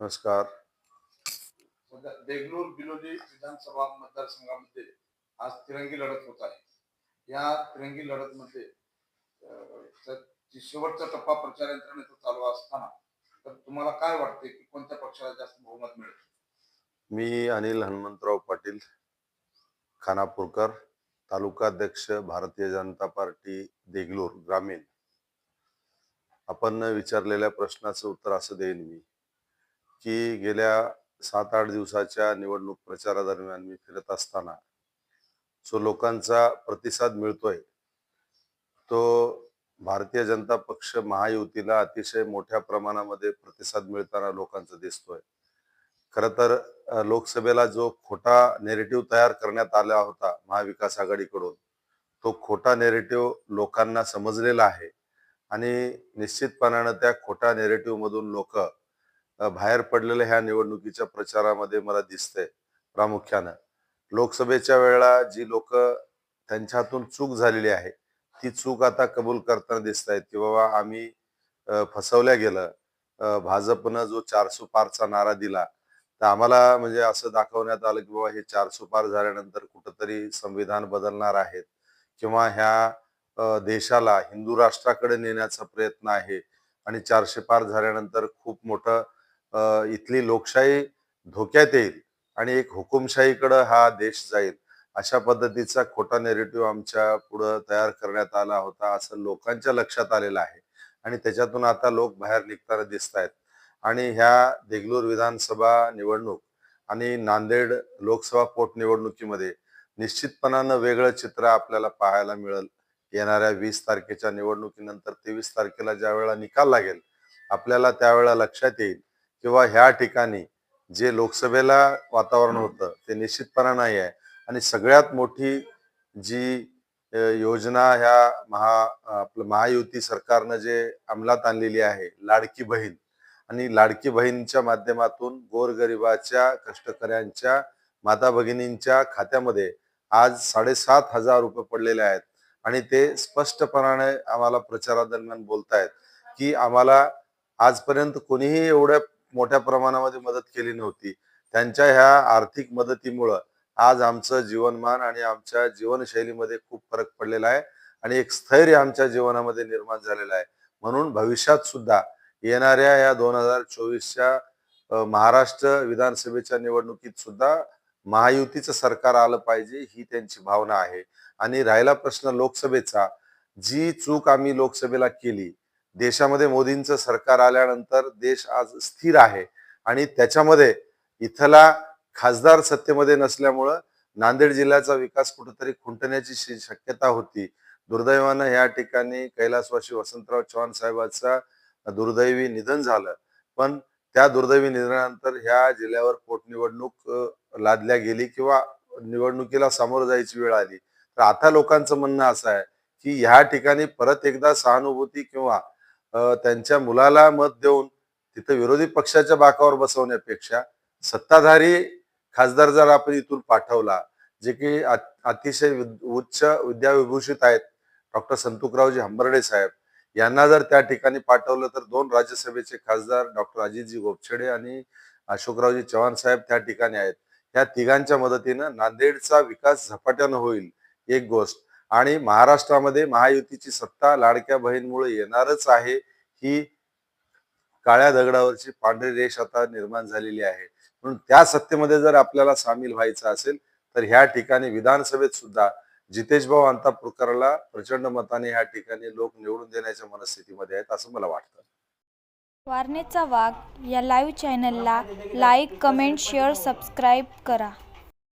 नमस्कार. देगलूर बिलोली विधानसभा मतदारसंघामध्ये आज तिरंगी लढत होत आहे. या तिरंगी लढत मध्ये शेवटचा टप्पा प्रचार यंत्रणेचा चालू असताना तर तुम्हाला काय वाटते की कोणत्या पक्षाला जास्त बहुमत मिळेल? मी अनिल हनुमंतराव पाटील खानापूरकर तालुकाध्यक्ष भारतीय जनता पार्टी देगलूर ग्रामीण. आपण विचारलेल्या प्रश्नाचं उत्तर असं देईन मी. की गेल्या सात आठ दिवसाच्या निवडणूक प्रचारादरम्यान मी फिरत असताना जो लोकांचा प्रतिसाद मिळतोय तो भारतीय जनता पक्ष महायुतीला अतिशय मोठ्या प्रमाणामध्ये प्रतिसाद मिळताना लोकांचा दिसतोय. खर तर लोकसभेला जो खोटा नेरेटिव्ह तयार करण्यात आला होता महाविकास आघाडीकडून तो खोटा नेरेटिव्ह लोकांना समजलेला आहे. आणि निश्चितपणानं त्या खोटा नेरेटिव्ह मधून लोक बाहेर पडलेलं ह्या निवडणुकीच्या प्रचारामध्ये मला दिसतंय प्रामुख्यानं. लोकसभेच्या वेळेला जी लोक त्यांच्या हातून चूक झालेली आहे ती चूक आता कबूल करताना दिसत आहेत की बाबा आम्ही फसवल्या गेलं. भाजपनं जो चारसो पारचा नारा दिला तर आम्हाला म्हणजे असं दाखवण्यात आलं की बाबा हे चारसो पार झाल्यानंतर कुठंतरी संविधान बदलणार आहेत किंवा ह्या देशाला हिंदू राष्ट्राकडे नेण्याचा प्रयत्न आहे आणि चारशे पार झाल्यानंतर खूप मोठं इथली लोकशाही धोक्यात येईल आणि एक हुकुमशाहीकडं हा देश जाईल. अशा पद्धतीचा खोटा नेरेटिव्ह आमच्या पुढं तयार करण्यात आला होता असं लोकांच्या लक्षात आलेलं आहे. आणि त्याच्यातून आता लोक बाहेर निघताना दिसत आहेत आणि ह्या देगलूर विधानसभा निवडणूक आणि नांदेड लोकसभा पोटनिवडणुकीमध्ये निश्चितपणानं वेगळं चित्र आपल्याला पाहायला मिळेल. येणाऱ्या वीस तारखेच्या निवडणुकीनंतर तेवीस तारखेला ज्या वेळेला निकाल लागेल आपल्याला त्यावेळेला लक्षात येईल. किंवा ह्या ठिकाणी जे लोकसभेला वातावरण होतं ते निश्चितपणा नाही आहे. आणि सगळ्यात मोठी जी योजना ह्या महा आपलं महायुती सरकारनं जे अंमलात आणलेली आहे लाडकी बहीण. आणि लाडकी बहीणच्या माध्यमातून गोरगरिबाच्या कष्टकऱ्यांच्या माता भगिनींच्या खात्यामध्ये आज साडेसात हजार रुपये पडलेले आहेत. आणि ते स्पष्टपणाने आम्हाला प्रचारादरम्यान बोलतायत की आम्हाला आजपर्यंत कोणीही एवढ्या मोठ्या प्रमाणामध्ये मदत केली नव्हती. त्यांच्या ह्या आर्थिक मदतीमुळं आज आमचं जीवनमान आणि आमच्या जीवनशैलीमध्ये खूप फरक पडलेला आहे आणि एक स्थैर्य आमच्या जीवनामध्ये निर्माण झालेलं आहे. म्हणून भविष्यात सुद्धा येणाऱ्या या दोन हजार चोवीसच्या महाराष्ट्र विधानसभेच्या निवडणुकीत सुद्धा महायुतीचं सरकार आलं पाहिजे ही त्यांची भावना आहे. आणि राहिला प्रश्न लोकसभेचा जी चूक आम्ही लोकसभेला केली देशामध्ये मोदींचं सरकार आल्यानंतर देश आज स्थिर आहे. आणि त्याच्यामध्ये इथला खासदार सत्तेमध्ये नसल्यामुळं नांदेड जिल्ह्याचा विकास कुठेतरी खुंटण्याची शक्यता होती. दुर्दैवानं या ठिकाणी कैलासवासी वसंतराव चव्हाण साहेबांचा दुर्दैवी निधन झालं. पण त्या दुर्दैवी निधनानंतर ह्या जिल्ह्यावर पोटनिवडणूक लादल्या गेली किंवा निवडणुकीला सामोरं जायची वेळ आली. तर आता लोकांचं म्हणणं असं आहे की ह्या ठिकाणी परत एकदा सहानुभूती किंवा त्यांच्या मुलाला मत देऊन तिथं विरोधी पक्षाच्या बाकावर बसवण्यापेक्षा सत्ताधारी खासदार जर आपण इथून पाठवला जे की अतिशय उच्च विद्याविभूषित आहेत डॉक्टर संतुकरावजी हंबर्डे साहेब. यांना जर त्या ठिकाणी पाठवलं तर दोन राज्यसभेचे खासदार डॉक्टर अजितजी गोपछडे आणि अशोकरावजी चव्हाण साहेब त्या ठिकाणी आहेत. या तिघांच्या मदतीनं नांदेडचा विकास झपाट्यानं होईल एक गोष्ट. आणि महाराष्ट्रामध्ये महायुतीची सत्ता लाडक्या बहीणमुळे येणारच आहे ही काळ्या दगडावरची पांढरी रेष आता निर्माण झालेली आहे. म्हणून त्या सत्तेमध्ये जर आपल्याला सामील व्हायचं असेल तर ह्या ठिकाणी विधानसभेत सुद्धा जितेश भाऊ अंतापूरकरला प्रचंड मताने ह्या ठिकाणी लोक निवडून देण्याच्या मनस्थितीमध्ये आहेत असं मला वाटतं. वारणेचा वाघ या लाईव्ह चॅनलला लाईक कमेंट शेअर सबस्क्राईब करा.